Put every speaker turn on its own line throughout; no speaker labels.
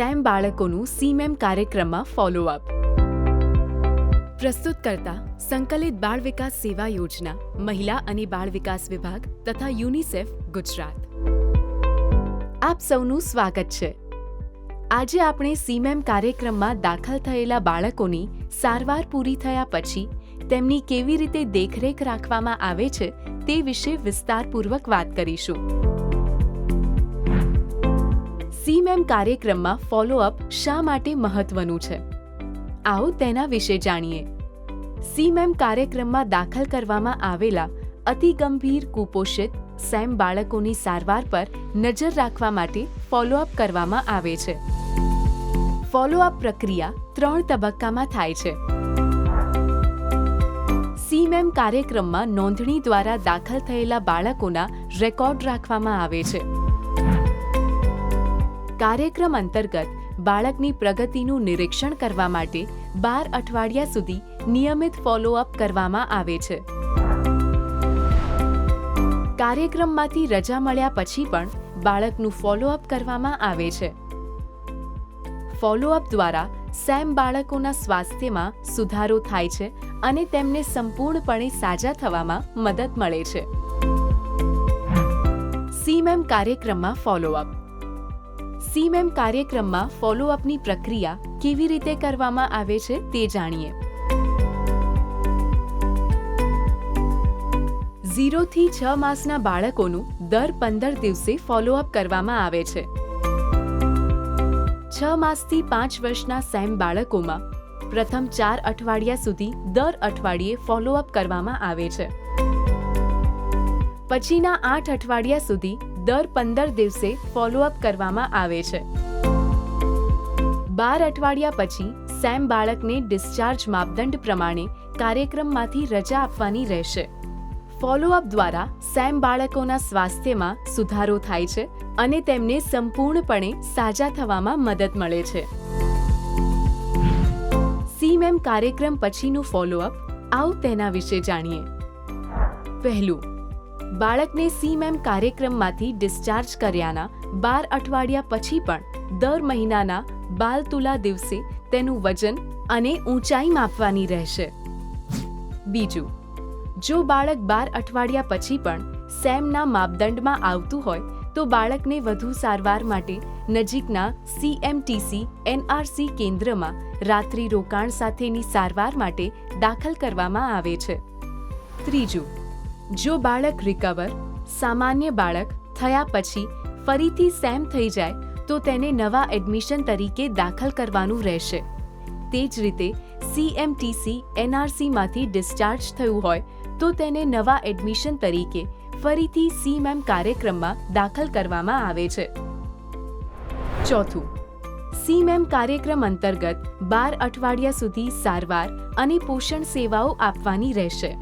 Same બાળકોનું સીમેમ કાર્યક્રમમાં follow up પ્રસ્તુત કરતા સંકલિત બાળ વિકાસ સેવા યોજના, મહિલા અને બાળ વિકાસ વિભાગ તથા યુનિસેફ ગુજરાત. આપ સૌનું સ્વાગત છે. આજે આપણે સીમેમ કાર્યક્રમમાં દાખલ થયેલા બાળકોની સારવાર પૂરી થયા પછી તેમની કેવી રીતે દેખરેખ રાખવામાં આવે છે તે વિશે વિસ્તારપૂર્વક વાત કરીશું. સીમેમ કાર્યક્રમમાં ફોલોઅપ શા માટે મહત્વનું છે? આવો તેના વિશે જાણીએ. સીમેમ કાર્યક્રમમાં દાખલ કરવામાં આવેલા અતિ ગંભીર કુપોષિત સેમ બાળકોની સારવાર પર નજર રાખવા માટે ફોલોઅપ કરવામાં આવે છે. ફોલોઅપ પ્રક્રિયા ત્રણ તબક્કામાં થાય છે. સીમેમ કાર્યક્રમમાં નોંધણી દ્વારા દાખલ થયેલા બાળકોના રેકોર્ડ રાખવામાં આવે છે. કાર્યક્રમ અંતર્ગત બાળકની પ્રગતિનું નિરીક્ષણ કરવા માટે બાર અઠવાડિયા સુધી નિયમિત ફોલોઅપ કરવામાં આવે છે. કાર્યક્રમમાંથી રજા મળ્યા પછી પણ બાળકનું ફોલોઅપ કરવામાં આવે છે. ફોલોઅપ દ્વારા સેમ બાળકોના સ્વાસ્થ્યમાં સુધારો થાય છે અને તેમને સંપૂર્ણપણે સાજા થવામાં મદદ મળે છે. સીમેમ કાર્યક્રમમાં ફોલોઅપ સીમેમ કાર્યક્રમમાં ફોલોઅપની પ્રક્રિયા કેવી રીતે કરવામાં આવે છે તે જાણીએ. ઝીરોથી છ માસના બાળકોનું દર પંદર દિવસે ફોલોઅપ કરવામાં આવે છે. છ માસથી પાંચ વર્ષના સેમ બાળકોમાં પ્રથમ ચાર અઠવાડિયા સુધી દર અઠવાડિયે ફોલોઅપ કરવામાં આવે છે. પછીના આઠ અઠવાડિયા સુધી દર પંદર દિવસે ફોલોઅપ કરવામાં આવે છે. બાર અઠવાડિયા પછી સેમ બાળકને ડિસ્ચાર્જ માપદંડ પ્રમાણે કાર્યક્રમમાંથી રજા આપવાની રહેશે. ફોલોઅપ દ્વારા સેમ બાળકોના સ્વાસ્થ્યમાં સુધારો થાય છે અને તેમને સંપૂર્ણપણે સાજા થવામાં મદદ મળે છે. સીમેમ કાર્યક્રમ પછીનું ફોલોઅપ આવ તેના વિશે જાણીએ. પહેલું બાળકને સીમેમ કાર્યક્રમમાંથી ડિસ્ચાર્જ કર્યાના બાર અઠવાડિયા પછી પણ દર મહિનાના બાલ તુલા દિવસે તેનું વજન અને ઊંચાઈ માપવાની રહેશે. બીજું, જો બાળક બાર અઠવાડિયા પછી પણ સેમના માપદંડમાં આવતું હોય, તો બાળકને વધુ સારવાર માટે નજીકના સીએમટીસી એનઆરસી કેન્દ્રમાં રાત્રિ રોકાણ સાથેની સારવાર માટે દાખલ કરવામાં આવે છે. ત્રીજું જો બાળક રિકવર સામાન્ય બાળક થયા પછી ફરીથી સેમ થઈ જાય, તો તેને નવા એડમિશન તરીકે દાખલ કરવાનું રહેશે. તે જ રીતે સીએમટીસી એનઆરસીમાંથી ડિસ્ચાર્જ થયું હોય, તો તેને નવા એડમિશન તરીકે ફરીથી સીમેમ કાર્યક્રમમાં દાખલ કરવામાં આવે છે. ચોથું સીમેમ કાર્યક્રમ અંતર્ગત બાર અઠવાડિયા સુધી સારવાર અને પોષણ સેવાઓ આપવાની રહેશે.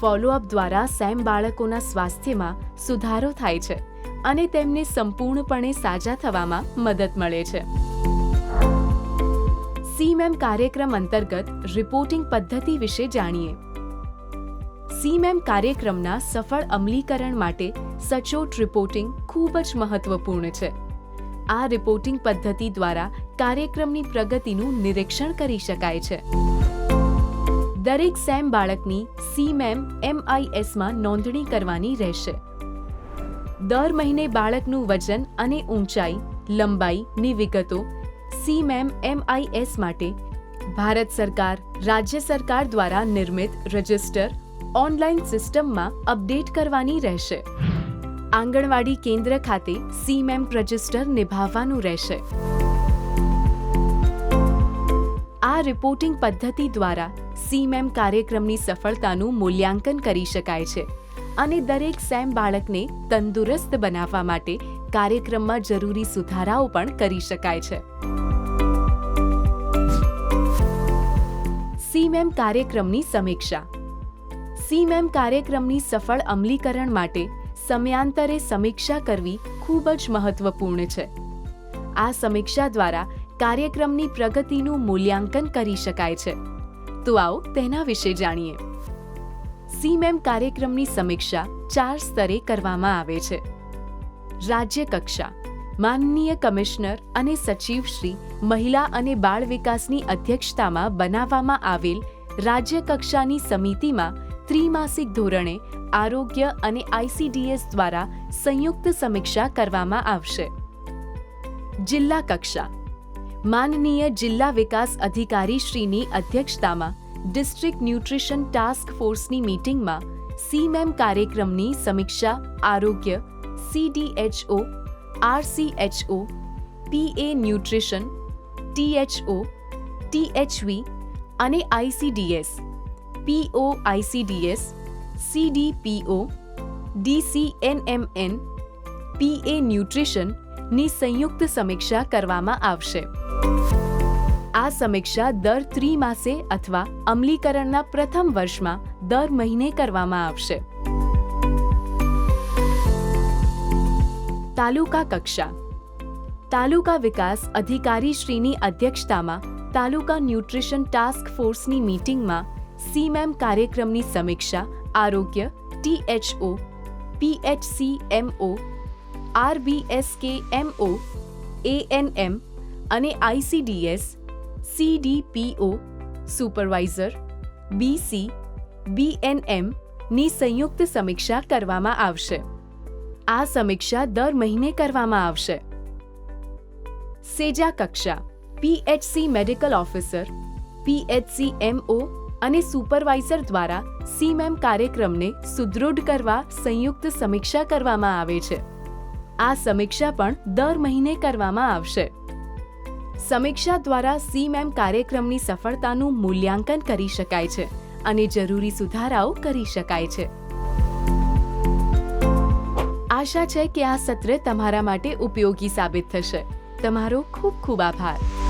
ફોલોઅપ દ્વારા સેમ બાળકોના સ્વાસ્થ્યમાં સુધારો થાય છે અને તેમને સંપૂર્ણપણે સાજા થવામાં મદદ મળે છે. સીમેમ કાર્યક્રમ અંતર્ગત રિપોર્ટિંગ પદ્ધતિ વિશે જાણીએ. સીમેમ કાર્યક્રમના સફળ અમલીકરણ માટે સચોટ રિપોર્ટિંગ ખૂબ જ મહત્વપૂર્ણ છે. આ રિપોર્ટિંગ પદ્ધતિ દ્વારા કાર્યક્રમની પ્રગતિનું નિરીક્ષણ કરી શકાય છે. દરેક સેમ બાળકની સીમેમ એમઆઈએસમાં નોંધણી કરવાની રહેશે. દર મહિને બાળકનું વજન અને ઊંચાઈ, લંબાઈની વિગતો સીમેમ એમઆઈએસ માટે ભારત સરકાર, રાજ્ય સરકાર દ્વારા નિર્મિત રજિસ્ટર ઓનલાઈન સિસ્ટમમાં અપડેટ કરવાની રહેશે. આંગણવાડી કેન્દ્ર ખાતે સીમેમ રજિસ્ટર નિભાવવાનું રહેશે. આ રિપોર્ટિંગ પદ્ધતિ દ્વારા સીમેમ કાર્યક્રમની સફળતાનું મૂલ્યાંકન કરી શકાય છે અને દરેક સેમ બાળકને તંદુરસ્ત બનાવવા માટે કાર્યક્રમમાં જરૂરી સુધારાઓ પણ કરી શકાય છે. સીમેમ કાર્યક્રમની સમીક્ષા. સીમેમ કાર્યક્રમની સફળ અમલીકરણ માટે સમયાંતરે સમીક્ષા કરવી ખૂબ જ મહત્વપૂર્ણ છે. આ સમીક્ષા દ્વારા કાર્યક્રમની પ્રગતિનું મૂલ્યાંકન કરી શકાય છે. તો આવો તેના વિશે જાણીએ. સીમેમ કાર્યક્રમની સમીક્ષા ચાર સ્તરે કરવામાં આવે છે. રાજ્ય કક્ષા, માનનીય કમિશનર અને સચિવ શ્રી, મહિલા અને બાળ વિકાસની અધ્યક્ષતામાં બનાવવામાં આવેલ રાજ્ય કક્ષાની સમિતિમાં ત્રિમાસિક ધોરણે આરોગ્ય અને આઈસીડીએસ દ્વારા સંયુક્ત સમીક્ષા કરવામાં આવશે. જિલ્લા કક્ષા માનનીય જિલ્લા વિકાસ અધિકારી શ્રીની અધ્યક્ષતામાં ડિસ્ટ્રિક્ટ ન્યુટ્રિશન ટાસ્ક ફોર્સની મીટિંગમાં સીમેમ કાર્યક્રમની સમીક્ષા, આરોગ્ય CDHO RCHO PA nutrition THO THV અને આઈસીડીએસ પીઓ આઈસીડીએસ સીડીપીઓ ડીસીએનએમએન પીએ ન્યુટ્રિશનની સંયુક્ત સમીક્ષા કરવામાં આવશે. આ સમીક્ષા દર ત્રિમાસે અથવા અમલીકરણના પ્રથમ વર્ષમાં દર મહિને કરવામાં આવશે. તાલુકા કક્ષા. તાલુકા વિકાસ અધિકારી શ્રીની અધ્યક્ષતામાં તાલુકા ન્યુટ્રિશન ટાસ્ક ફોર્સની મીટિંગમાં સીમેમ કાર્યક્રમની સમીક્ષા, આરોગ્ય, THO, PHC MO, RBSK MO, ANM અને આઈસીડીએસ સીડીપીઓ સુપરવાઇઝર બીસી બીએનએમની સંયુક્ત સમીક્ષા કરવામાં આવશે. આ સમીક્ષા દર મહિને કરવામાં આવશે. સેજા કક્ષા PHC medical officer PHC MO અને સુપરવાઇઝર દ્વારા સીમેમ કાર્યક્રમને સુદૃઢ કરવા સંયુક્ત સમીક્ષા કરવામાં આવે છે. આ સમીક્ષા પણ દર મહિને કરવામાં આવશે. સમીક્ષા દ્વારા સીમેમ કાર્યક્રમની સફળતાનું મૂલ્યાંકન કરી શકાય છે અને જરૂરી સુધારાઓ કરી શકાય છે. આશા છે કે આ સત્ર તમારા માટે ઉપયોગી સાબિત થશે. તમારો ખૂબ ખૂબ આભાર.